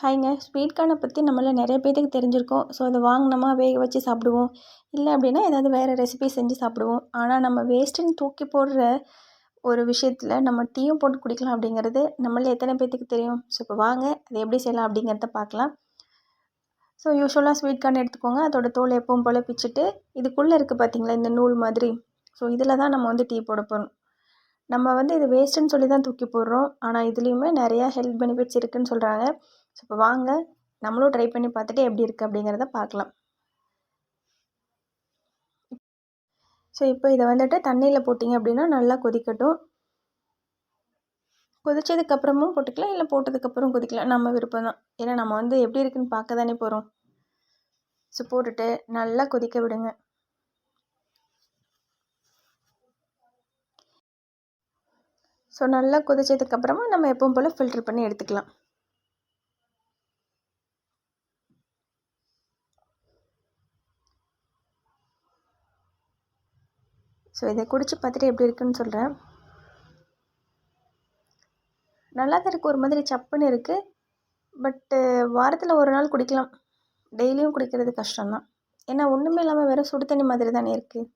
ஹாய்ங்க. Sweet கார்னை பற்றி நம்மள நிறைய பேத்துக்கு தெரிஞ்சிருக்கோம். ஸோ அதை வாங்கினோமா வேக வச்சு சாப்பிடுவோம். இல்லை அப்படின்னா ஏதாவது வேறு ரெசிபி செஞ்சு சாப்பிடுவோம். ஆனால் நம்ம வேஸ்ட்டுன்னு தூக்கி போடுற ஒரு விஷயத்தில் நம்ம டீயும் போட்டு குடிக்கலாம் அப்படிங்கிறது நம்மள எத்தனை பேத்துக்கு தெரியும்? ஸோ இப்போ வாங்க அதை எப்படி செய்யலாம் அப்படிங்கிறத பார்க்கலாம். ஸோ யூஸ்வலாக ஸ்வீட் கார்ன் எடுத்துக்கோங்க. அதோட தோல் எப்பவும் போல் பிச்சுட்டு இதுக்குள்ளே இருக்குது பார்த்தீங்களா இந்த நூல் மாதிரி. ஸோ இதில் தான் நம்ம வந்து டீ போட போகிறோம் நம்ம வந்து இது வேஸ்ட்டுன்னு சொல்லி தான் தூக்கி போடுறோம். ஆனால் இதுலேயுமே நிறையா ஹெல்த் பெனிஃபிட்ஸ் இருக்குதுன்னு சொல்கிறாங்க ஸோ இப்போ வாங்க. நம்மளும் ட்ரை பண்ணி பார்த்துட்டு எப்படி இருக்குது அப்படிங்கிறத பார்க்கலாம். ஸோ இப்போ இதை வந்துட்டு தண்ணியில் போட்டிங்க அப்படின்னா நல்லா கொதிக்கட்டும். கொதிச்சதுக்கப்புறமும் போட்டுக்கலாம் இல்லை போட்டதுக்கப்புறம் கொதிக்கலாம். நம்ம விருப்பம் தான். ஏன்னா நம்ம வந்து எப்படி இருக்குன்னு பார்க்க தானே போகிறோம் ஸோ போட்டுட்டு நல்லா கொதிக்க விடுங்க. ஸோ நல்லா கொதிச்சதுக்கப்புறமா நம்ம எப்பவும் போல் ஃபில்ட்ரு பண்ணி எடுத்துக்கலாம். ஸோ இதை குடித்து பார்த்துட்டு எப்படி இருக்குன்னு சொல்கிறேன் நல்லா தான் இருக்குது ஒரு மாதிரி சப்புன்னு இருக்குது பட்டு வாரத்தில் ஒரு நாள் குடிக்கலாம். டெய்லியும் குடிக்கிறது கஷ்டம்தான். ஏன்னா ஒன்றுமே இல்லாமல் வெறும் சுடு தண்ணி மாதிரி தானே இருக்குது